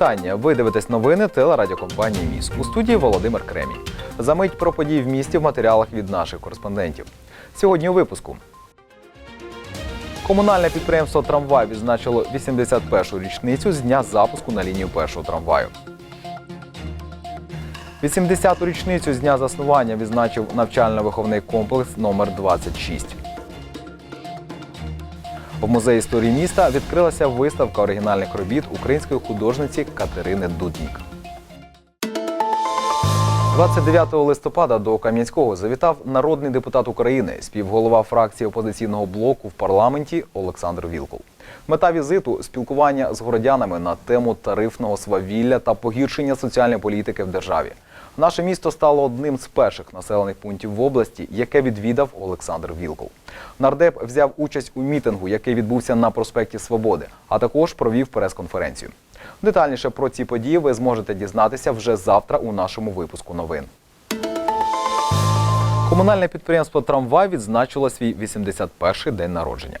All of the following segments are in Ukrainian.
Вітання. Ви дивитесь новини телерадіокомпанії Міст. У студії Володимир Кремінь. Замить про події в місті в матеріалах від наших кореспондентів. Сьогодні у випуску. Комунальне підприємство Трамвай відзначило 81-ю річницю з дня запуску на лінію першого трамваю. 80-ту річницю з дня заснування відзначив навчально-виховний комплекс номер 26 В музеї історії міста відкрилася виставка оригінальних робіт української художниці Катерини Дуднік. 29 листопада до Кам'янського завітав народний депутат України, співголова фракції опозиційного блоку в парламенті Олександр Вілкул. Мета візиту спілкування з городянами на тему тарифного свавілля та погіршення соціальної політики в державі. Наше місто стало одним з перших населених пунктів в області, яке відвідав Олександр Вілков. Нардеп взяв участь у мітингу, який відбувся на проспекті Свободи, а також провів прес-конференцію. Детальніше про ці події ви зможете дізнатися вже завтра у нашому випуску новин. Комунальне підприємство Трамвай відзначило свій 81-й день народження.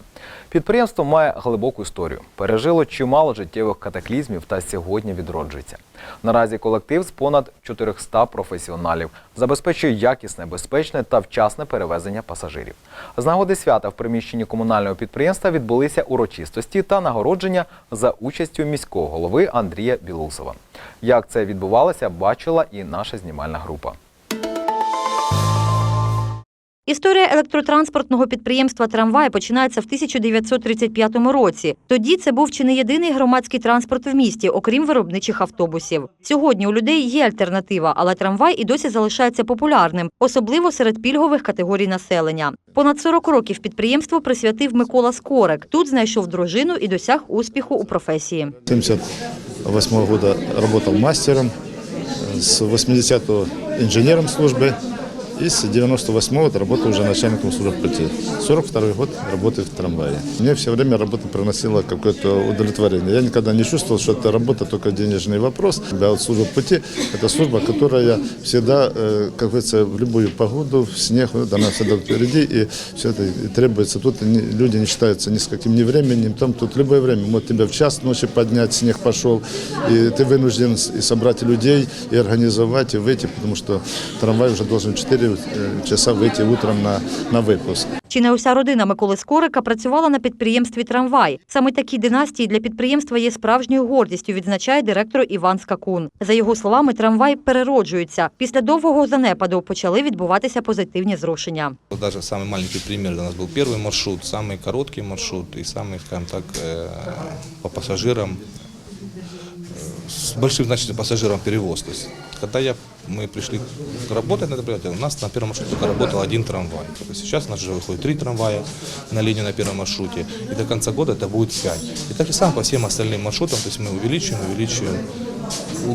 Підприємство має глибоку історію, пережило чимало життєвих катаклізмів та сьогодні відроджується. Наразі колектив з понад 400 професіоналів забезпечує якісне, безпечне та вчасне перевезення пасажирів. З нагоди свята в приміщенні комунального підприємства відбулися урочистості та нагородження за участю міського голови Андрія Білусова. Як це відбувалося, бачила і наша знімальна група. Історія електротранспортного підприємства Трамвай починається в 1935 році. Тоді це був чи не єдиний громадський транспорт в місті, окрім виробничих автобусів. Сьогодні у людей є альтернатива, але трамвай і досі залишається популярним, особливо серед пільгових категорій населення. Понад 40 років підприємство присвятив Микола Скорик. Тут знайшов дружину і досяг успіху у професії. 78 года работал мастером, с 80-го инженером службы и с 98-го работаю уже начальником службы пути. 42 год работаю в трамвае. Мне все время работа приносила какое-то удовлетворение. Я никогда не чувствовал, что это работа только денежный вопрос. А вот служба пути – это служба, которая всегда, э, как говорится, в любую погоду, в снег, вот она всегда впереди, и все это требуется. Тут люди не считаются ни с каким ни временем, там тут любое время. Вот тебя в час ночи поднять, снег пошел, и ты вынужден и собрать людей, и организовать, и выйти, потому что трамвай уже должен в 4 э, часа выйти утром на, на выпуск. Чи не уся родина Миколи Скорика працювала на підприємстві Трамвай? Саме такі династії для підприємства є справжньою гордістю, відзначає директор Іван Скакун. За його словами, трамвай перероджується. Після довгого занепаду почали відбуватися позитивні зрушення. Вот Даже самый маленький пример у нас был первый маршрут, самый короткий маршрут и самый, скажем так, э, по пассажирам, э, с большим, значит, пассажирам перевоз. То есть, когда я, мы пришли работать на это предприятие, у нас на первом маршруте только работал один трамвай. То есть сейчас у нас уже выходит три трамвая на линию на первом маршруте, и до конца года это будет пять. И так же самое по всем остальным маршрутам, то есть мы увеличиваем, увеличиваем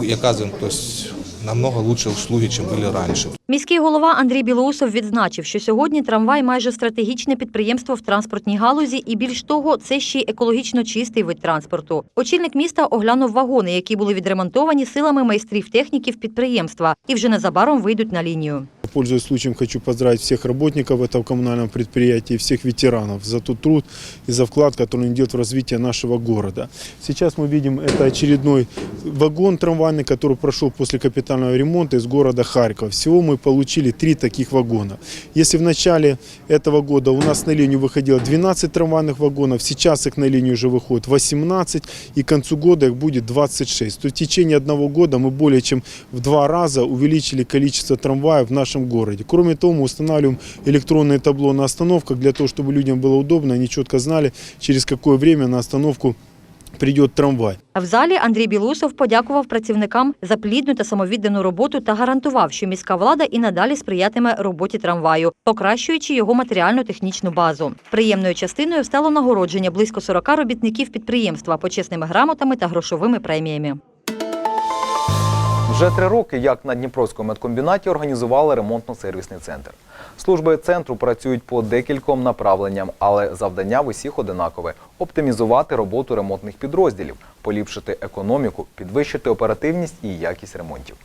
и оказываем, то есть намного лучше услуги, чем были раньше. Міський голова Андрій Білоусов відзначив, що сьогодні трамвай майже стратегічне підприємство в транспортній галузі, і більш того, це ще й екологічно чистий вид транспорту. Очільник міста оглянув вагони, які були відремонтовані силами майстрів техніків підприємства, і вже незабаром вийдуть на лінію. Пользуясь случаем, хочу поздравить всех работников этого коммунального предприятия всех ветеранов за тот труд и за вклад, который делают в развитие нашего города. Сейчас мы видим, это очередной вагон трамвайный, который прошел после капитального ремонта из города Харькова. Всего мы получили три таких вагона. Если в начале этого года у нас на линию выходило 12 трамвайных вагонов, сейчас их на линию уже выходит 18, и к концу года их будет 26. То в течение одного года мы более чем в два раза увеличили количество трамваев в нашем городе. Кроме того, мы устанавливаем электронное табло на остановках для того, чтобы людям было удобно, они четко знали, через какое время на остановку придет трамвай. А в залі Андрій Білусов подякував працівникам за плідну та самовіддану роботу та гарантував, що міська влада і надалі сприятиме роботі трамваю, покращуючи його матеріально-технічну базу. Приємною частиною стало нагородження близько 40 робітників підприємства почесними грамотами та грошовими преміями. Вже три роки, як на Дніпровському медкомбінаті організували ремонтно-сервісний центр. Служби центру працюють по декільком направленням, але завдання в усіх одинакове оптимізувати роботу ремонтних підрозділів, поліпшити економіку, підвищити оперативність і якість ремонтів.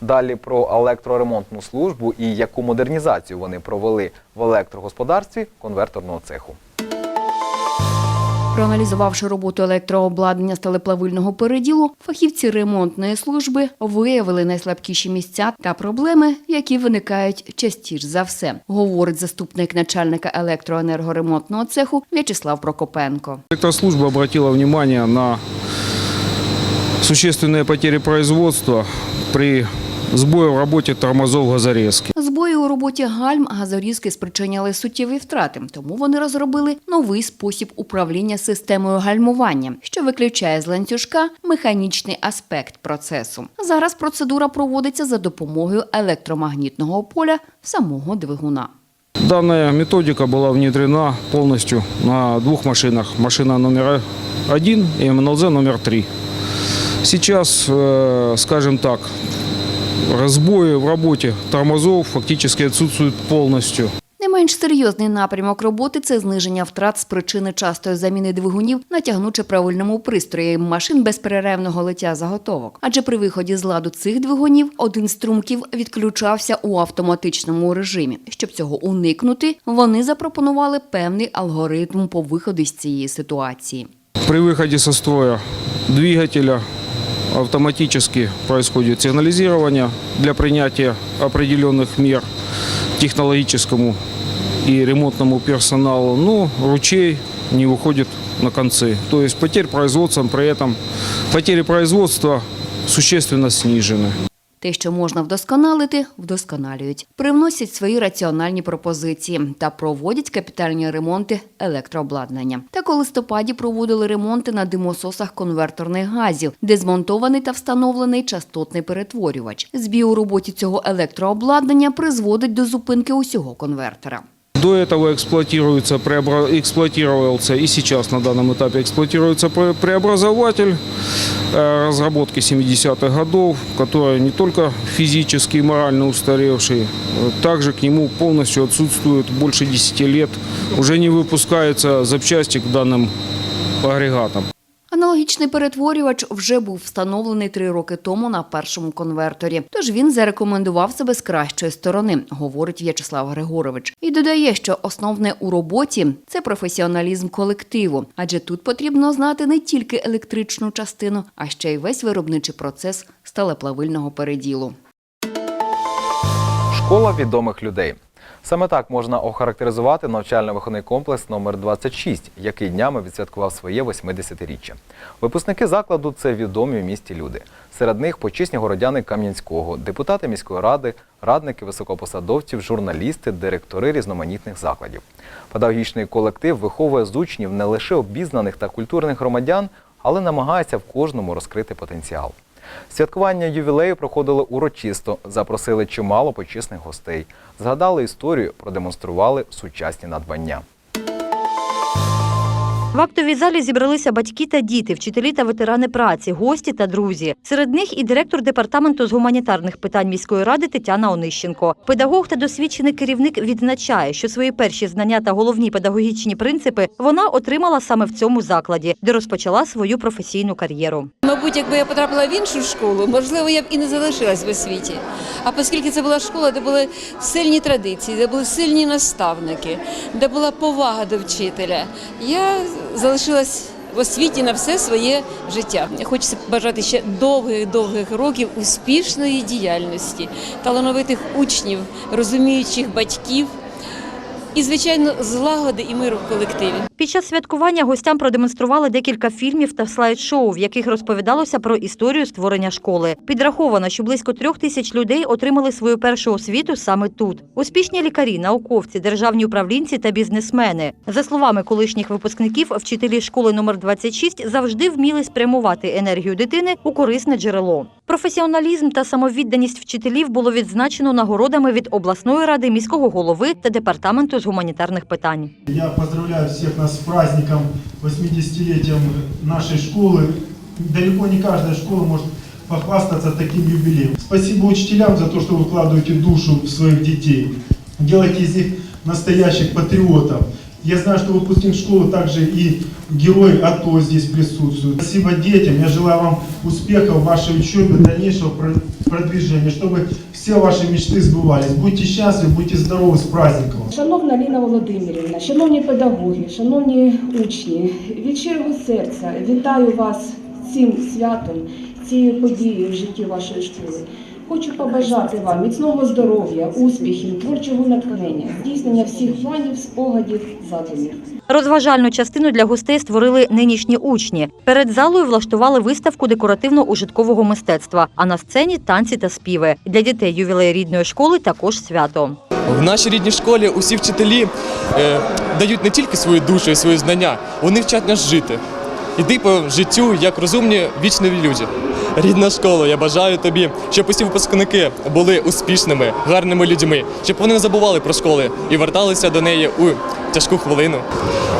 Далі про електроремонтну службу і яку модернізацію вони провели в електрогосподарстві конверторного цеху. Проаналізувавши роботу електрообладнання стелеплавильного переділу, фахівці ремонтної служби виявили найслабкіші місця та проблеми, які виникають частіше за все, говорить заступник начальника електроенергоремонтного цеху В'ячеслав Прокопенко. Электрослужба обратила внимание на существенные потери производства при сбое в работе тормозов газорезки. Збої у роботі гальм газорізки спричиняли суттєві втрати, тому вони розробили новий спосіб управління системою гальмування, що виключає з ланцюжка механічний аспект процесу. Зараз процедура проводиться за допомогою електромагнітного поля самого двигуна. Данная методика была внедрена полностью на двух машинах. Машина номер один и МНЛЗ номер три. Сейчас, э, скажем так, разбои в работе тормозов фактически отсутствуют полностью. Не менш серйозний напрямок роботи це зниження втрат з причини частої заміни двигунів на тягнуче-правильному пристрої машин безперервного лиття заготовок. Адже при виході з ладу цих двигунів один з струмків відключався у автоматичному режимі. Щоб цього уникнути, вони запропонували певний алгоритм по виходу з цієї ситуації. При выходе со строя двигателя автоматически происходит сигнализирование для принятия определенных мер технологическому и ремонтному персоналу, но ручей не выходит на концы. То есть потерь производством при этом, потери производства существенно снижены. Те, що можна вдосконалити, вдосконалюють, привносять свої раціональні пропозиції та проводять капітальні ремонти електрообладнання. Так у листопаді проводили ремонти на димососах конверторних газів, де змонтований та встановлений частотний перетворювач. Збій у роботі цього електрообладнання призводить до зупинки усього конвертера. До этого эксплуатируется, эксплуатировался и сейчас на данном этапе эксплуатируется пре- преобразователь э, разработки 70-х годов, который не только физически и морально устаревший, э, также к нему полностью отсутствует больше 10 лет. Уже не выпускаются запчасти к данным агрегатам. Аналогічний перетворювач вже був встановлений три роки тому на першому конверторі. Тож він зарекомендував себе з кращої сторони, говорить В'ячеслав Григорович. І додає, що основне у роботі це професіоналізм колективу, адже тут потрібно знати не тільки електричну частину, а ще й весь виробничий процес сталеплавильного переділу. Школа відомих людей. Саме так можна охарактеризувати навчально-виховний комплекс номер 26 який днями відсвяткував своє 80-річчя. Випускники закладу це відомі в місті люди. Серед них почесні городяни Кам'янського, депутати міської ради, радники високопосадовців, журналісти, директори різноманітних закладів. Педагогічний колектив виховує з учнів не лише обізнаних та культурних громадян, але намагається в кожному розкрити потенціал. Святкування ювілею проходило урочисто, запросили чимало почесних гостей, згадали історію, продемонстрували сучасні надбання. В актовій залі зібралися батьки та діти, вчителі та ветерани праці, гості та друзі. Серед них і директор департаменту з гуманітарних питань міської ради Тетяна Онищенко. Педагог та досвідчений керівник відзначає, що свої перші знання та головні педагогічні принципи вона отримала саме в цьому закладі, де розпочала свою професійну кар'єру. Мабуть, якби я потрапила в іншу школу, можливо, я б і не залишилась в освіті. А оскільки це була школа, де були сильні традиції, де були сильні наставники, де була повага до вчителя, я залишилась в освіті на все своє життя. Хочеться бажати ще довгих-довгих років успішної діяльності, талановитих учнів, розуміючих батьків і, звичайно, злагоди і миру в колективі. Під час святкування гостям продемонстрували декілька фільмів та слайд-шоу, в яких розповідалося про історію створення школи. Підраховано, що близько трьох тисяч людей отримали свою першу освіту саме тут. Успішні лікарі, науковці, державні управлінці та бізнесмени. За словами колишніх випускників, вчителі школи номер 26 завжди вміли спрямувати енергію дитини у корисне джерело. Професіоналізм та самовідданість вчителів було відзначено нагородами від обласної ради, міського голови та департаменту з гуманітарних питань. Я поздравляю всех нас с праздником 80-летием нашей школы. Далеко не каждая школа может похвастаться таким юбилеем. Спасибо учителям за то, что вы вкладываете душу в своих детей. Делаете из них настоящих патриотов. Я знаю, что выпускник школы также и герой АТО здесь присутствует. Спасибо детям. Я желаю вам успехов в вашей учебе, дальнейшего про- продвижения, чтобы все ваши мечты сбывались. Будьте счастливы, будьте здоровы, с праздником! вас. Шановна Ліна Володимирівна, шановні педагоги, шановні учні, від щирого серця вітаю вас з цим святом, цією подією в житті вашої школи. Хочу побажати вам міцного здоров'я, успіхів, творчого натхнення, здійснення всіх планів, спогадів, задумів. Розважальну частину для гостей створили нинішні учні. Перед залою влаштували виставку декоративно-ужиткового мистецтва, а на сцені танці та співи. Для дітей ювілей рідної школи також свято. В нашій рідній школі усі вчителі е, дають не тільки свою душу і свої знання, вони вчать нас жити. Іди по життю як розумні вічні люди. Рідна школа, я бажаю тобі, щоб усі випускники були успішними, гарними людьми, щоб вони не забували про школи і верталися до неї у тяжку хвилину.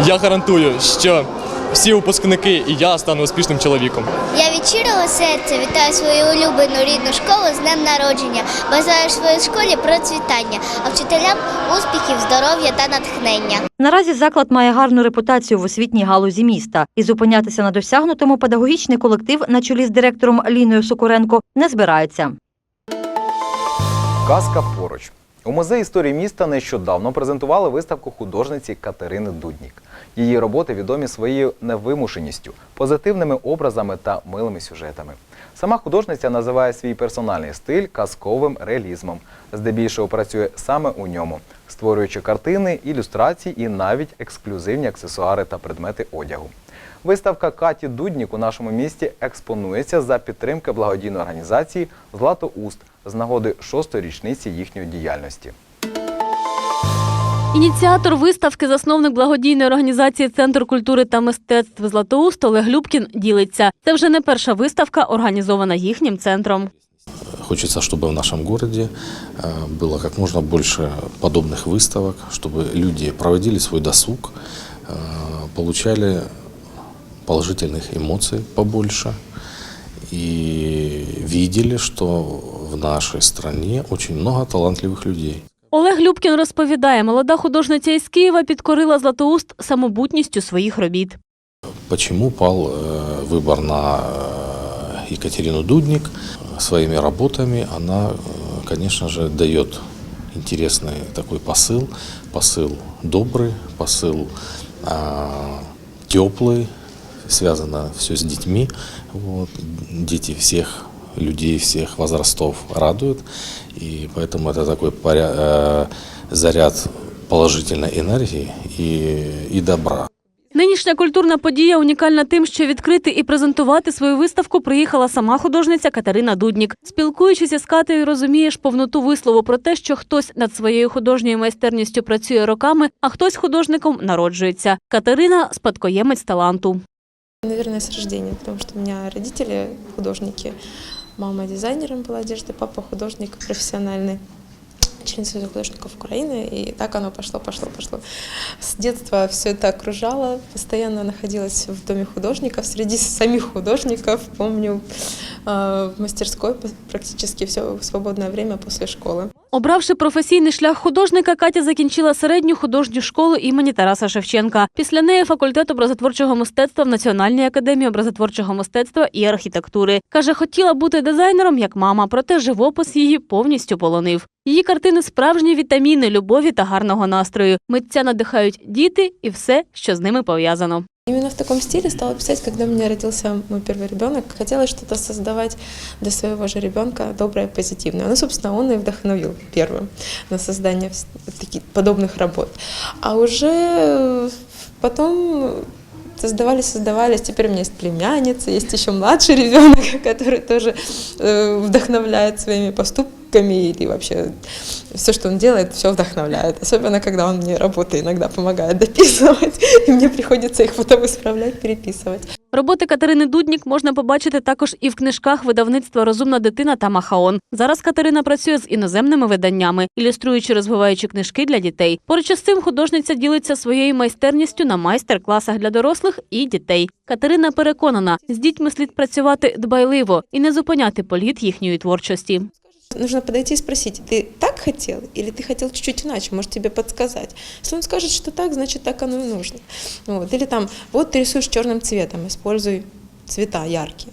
Я гарантую, що всі випускники і я стану успішним чоловіком. Я від щирого серця вітаю свою улюблену рідну школу з днем народження. Бажаю своїй школі процвітання, а вчителям успіхів, здоров'я та натхнення. Наразі заклад має гарну репутацію в освітній галузі міста, і зупинятися на досягнутому педагогічний колектив на чолі з директором Ліною Сокуренко не збирається. Казка поруч. У музеї історії міста нещодавно презентували виставку художниці Катерини Дуднік. Її роботи відомі своєю невимушеністю, позитивними образами та милими сюжетами. Сама художниця називає свій персональний стиль казковим реалізмом. Здебільшого працює саме у ньому, створюючи картини, ілюстрації і навіть ексклюзивні аксесуари та предмети одягу. Виставка Каті Дуднік у нашому місті експонується за підтримки благодійної організації Златоуст з нагоди шостої річниці їхньої діяльності. Ініціатор виставки, засновник благодійної організації Центр культури та мистецтв Златоуст Олег Любкін ділиться. Це вже не перша виставка, організована їхнім центром. Хочется, чтобы в нашем городе э, было как можно больше подобных выставок, чтобы люди проводили свой досуг, э, получали положительных эмоций побольше и видели, что в нашей стране очень много талантливых людей. Олег Любкін розповідає, молода художниця із Києва підкорила Златоуст самобутністю своїх робіт. Почему пал э, выбор на э, Екатерину Дудник? Своими работами она, э, конечно же, дает интересный такой посыл, посыл добрый, посыл а, теплый, связано все с детьми. Вот. Дети всех людей, всех возрастов радуют, и поэтому это такой поря- э, заряд положительной энергии и, и добра. Нинішня культурна подія унікальна тим, що відкрити і презентувати свою виставку приїхала сама художниця Катерина Дуднік. Спілкуючись із Катею, розумієш повноту вислову про те, що хтось над своєю художньою майстерністю працює роками, а хтось художником народжується. Катерина спадкоємець таланту. Наверное, с рождения, потому что у меня родители художники. Мама дизайнером была одежды, папа художник профессиональный. член Союза художников Украины, и так оно пошло, пошло, пошло. С детства все это окружало, постоянно находилась в доме художников, среди самих художников, помню, э, в мастерской практически все свободное время после школы. Обравши професійний шлях художника, Катя закінчила середню художню школу імені Тараса Шевченка. Після неї факультет образотворчого мистецтва в Національній академії образотворчого мистецтва і архітектури. Каже, хотіла бути дизайнером як мама, проте живопис її повністю полонив. Її картини справжні вітаміни любові та гарного настрою. Митця надихають діти і все, що з ними пов'язано. Именно в таком стиле стала писать, когда у меня родился мой первый ребенок. Хотелось что-то создавать для своего же ребенка доброе, позитивное. Ну, собственно, он и вдохновил первым на создание таких подобных работ. А уже э, потом создавались, создавались. Теперь у меня есть племянница, есть еще младший ребенок, который тоже э, вдохновляет своими поступками или вообще все, что он делает, все вдохновляет. Особенно, когда он мне работы иногда помогает дописывать, и мне приходится их потом исправлять, переписывать. Роботи Катерини Дуднік можна побачити також і в книжках видавництва Розумна дитина та Махаон. Зараз Катерина працює з іноземними виданнями, ілюструючи розвиваючи книжки для дітей. Поруч із цим художниця ділиться своєю майстерністю на майстер-класах для дорослих і дітей. Катерина переконана, з дітьми слід працювати дбайливо і не зупиняти політ їхньої творчості. Нужно подойти и спросить, ты так хотел или ты хотел чуть-чуть иначе, может тебе подсказать. Если он скажет, что так, значит так оно и нужно. Вот. Или там, вот ты рисуешь черным цветом, используй цвета яркие.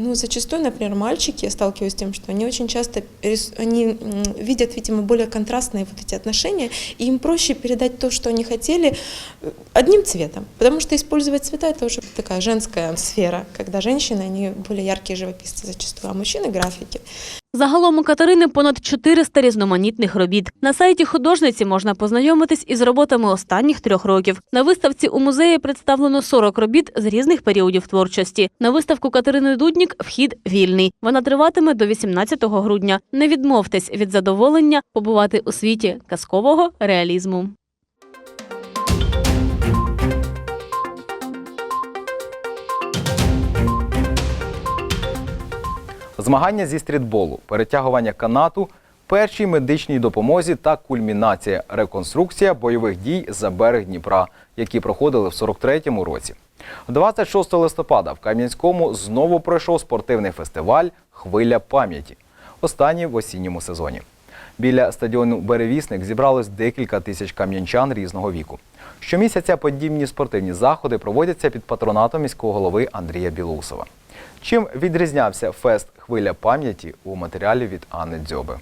Ну, зачастую, например, мальчики, я сталкиваюсь с тем, что они очень часто рис- они видят, видимо, более контрастные вот эти отношения, и им проще передать то, что они хотели, э, одним цветом. Потому что использовать цвета – это уже такая женская сфера, когда женщины, они более яркие живописцы зачастую, а мужчины – графики. Загалом у Катерини понад 400 різноманітних робіт. На сайті художниці можна познайомитись із роботами останніх трьох років. На виставці у музеї представлено 40 робіт з різних періодів творчості. На виставку Катерини Дуднік вхід вільний. Вона триватиме до 18 грудня. Не відмовтесь від задоволення побувати у світі казкового реалізму. Змагання зі стрітболу, перетягування канату, першій медичній допомозі та кульмінація реконструкція бойових дій за берег Дніпра, які проходили в 43-му році. 26 листопада в Кам'янському знову пройшов спортивний фестиваль Хвиля пам'яті. Останній в осінньому сезоні. Біля стадіону Беревісник зібралось декілька тисяч кам'янчан різного віку. Щомісяця подібні спортивні заходи проводяться під патронатом міського голови Андрія Білоусова. Чим відрізнявся фест Хвиля пам'яті у матеріалі від Анни Дзьоби.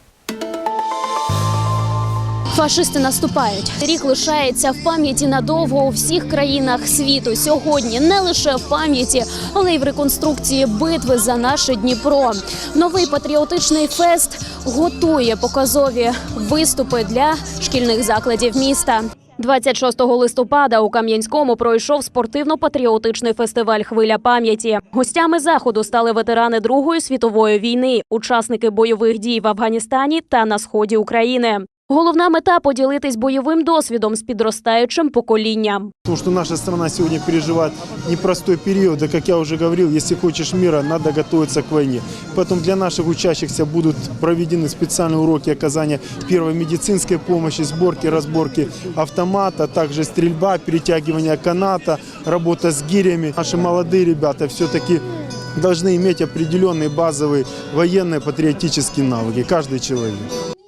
Фашисти наступають. Рік лишається в пам'яті надовго у всіх країнах світу. Сьогодні не лише в пам'яті, але й в реконструкції битви за наше Дніпро. Новий патріотичний фест готує показові виступи для шкільних закладів міста. 26 листопада у Кам'янському пройшов спортивно-патріотичний фестиваль Хвиля пам'яті. Гостями заходу стали ветерани Другої світової війни, учасники бойових дій в Афганістані та на сході України. Головна мета поділитись бойовим досвідом з підростаючим поколінням. Потому что наша страна сегодня переживает непростой период, и, как я уже говорил, если хочешь мира, надо готовиться к войне. Поэтому для наших учащихся будут проведены специальные уроки оказания первой медицинской помощи, сборки, разборки автомата, а также стрельба, перетягивание каната, работа с гирями. Наши молодые ребята все-таки должны иметь определенные базовые военные патриотические навыки, каждый человек.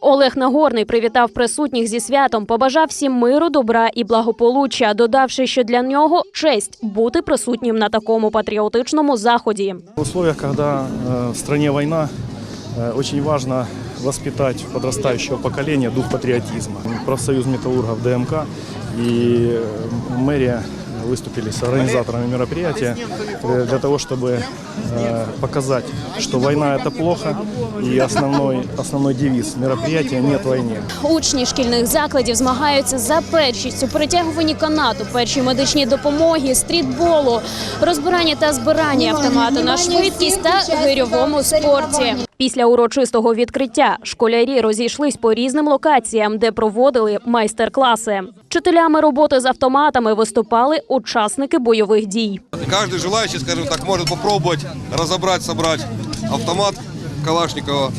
Олег Нагорний привітав присутніх зі святом, побажав всім миру, добра і благополуччя, додавши, що для нього честь бути присутнім на такому патріотичному заході. В условиях, когда э, в стране война, э, очень важно воспитать у подрастающего поколения дух патриотизма. Профсоюз металлургов ДМК и э, мэрия выступили с организаторами мероприятия э, для того, чтобы э, показать, что война это плохо, и основной, основной девиз мероприятия «Нет войне». Учні шкільних закладів змагаються за першість у перетягуванні канату, першій медичній допомогі, стрітболу, розбиранні та збиранні автомату на швидкість та гирьовому спорті. Після урочистого відкриття школярі розійшлись по різним локаціям, де проводили майстер-класи. Вчителями роботи з автоматами виступали учасники бойових дій. Каждый желающий, скажем так, может попробовать разобрать, собрать автомат Калашникова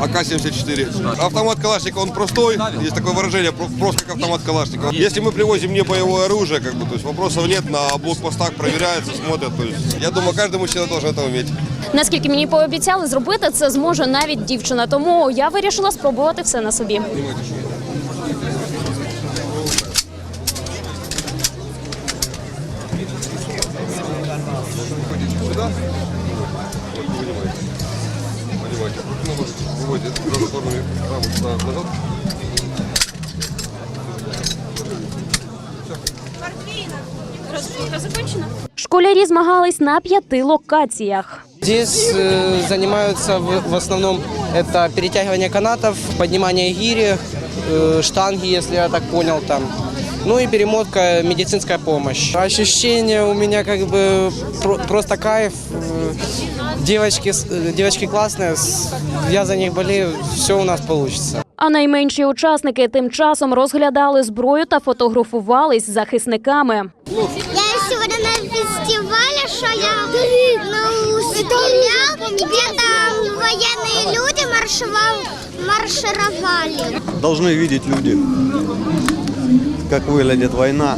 АК-74. Автомат Калашникова, он простой, есть такое выражение, про- просто как автомат Калашникова. Если мы привозим не боевое оружие, как бы, то есть вопросов нет, на блокпостах проверяется, смотрят, то есть я думаю, каждый мужчина должен это уметь. Наскільки мені пообіцяли, зробити це зможе навіть дівчина. Тому я вирішила спробувати все на собі. Школярі змагались на п'яти локаціях. Здесь э, занимаются в, в основном это перетягивание канатов, поднимание гири, э, штанги, если я так понял там. Ну и перемотка, медицинская помощь. Ощущение у меня как бы про- просто кайф. Э, Девочки, с- э, девочки классные, с- я за них болею, все у нас получится. А найменші учасники тим часом розглядали зброю та фотографувались з захисниками. Я фестивале, что я ну, стрелял, где там военные люди маршевал, маршировали. Должны видеть люди, как выглядит война,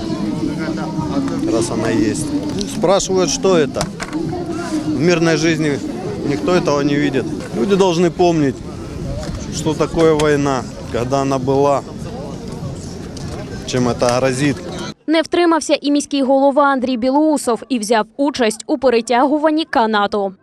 раз она есть. Спрашивают, что это. В мирной жизни никто этого не видит. Люди должны помнить, что такое война, когда она была, чем это грозит. Не втримався і міський голова Андрій Білоусов і взяв участь у перетягуванні канату.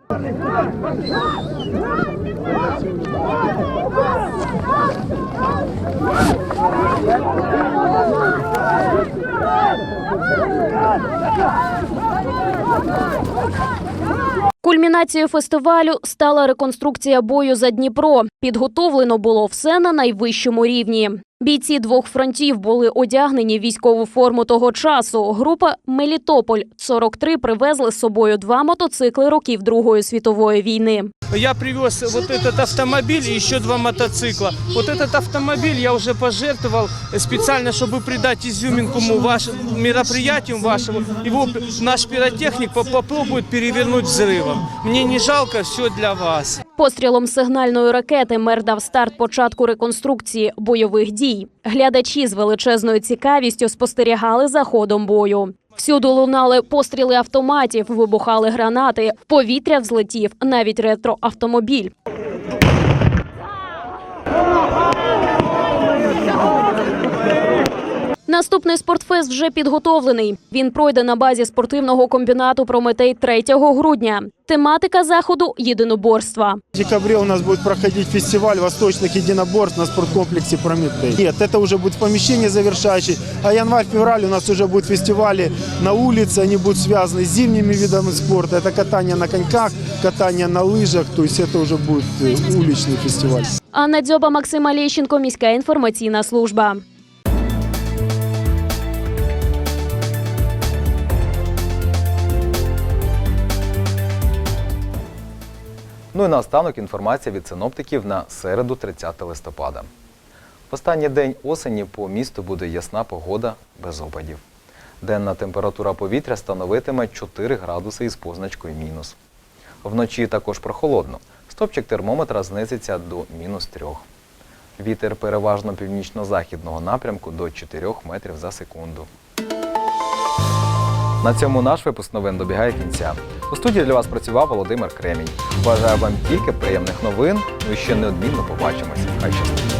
Кульмінацією фестивалю стала реконструкція бою за Дніпро. Підготовлено було все на найвищому рівні. Бійці двох фронтів були одягнені в військову форму того часу. Група Мелітополь 43 привезли з собою два мотоцикли років Другої світової війни Я привез вот этот автомобиль и еще два мотоцикла. Вот этот автомобиль я уже пожертвовал специально, чтобы придать изюминку ваш, мероприятиям вашему. Его наш пиротехник по- попробует перевернуть взрывом. Мне не жалко, все для вас. Пострілом сигнальної ракети мер дав старт початку реконструкції бойових дій. Глядачі з величезною цікавістю спостерігали за ходом бою. Всюди лунали постріли автоматів, вибухали гранати. Повітря взлетів навіть ретроавтомобіль. Наступний спортфест вже підготовлений. Він пройде на базі спортивного комбінату Прометей 3 грудня. Тематика заходу єдиноборства. В декабре у нас будет проходить фестиваль восточных единоборств на спорткомплексе «Прометей». Нет, это уже будет помещение завершающее, а январь-февраль у нас уже будут фестивали на улице, они будут связаны с зимними видами спорта. Это катание на коньках, катание на лыжах, то есть это уже будет э, уличный фестиваль. Анна Дзьоба, Максим Алєщенко, міська інформаційна служба. Ну і наостанок інформація від синоптиків на середу 30 листопада. В останній день осені по місту буде ясна погода без опадів. Денна температура повітря становитиме 4 градуси із позначкою мінус. Вночі також прохолодно. Стопчик термометра знизиться до мінус 3. Вітер переважно північно-західного напрямку до 4 метрів за секунду. На цьому наш випуск новин добігає кінця. У студії для вас працював Володимир Кремінь. Бажаю вам тільки приємних новин. І ще неодмінно побачимось. Хай щастить.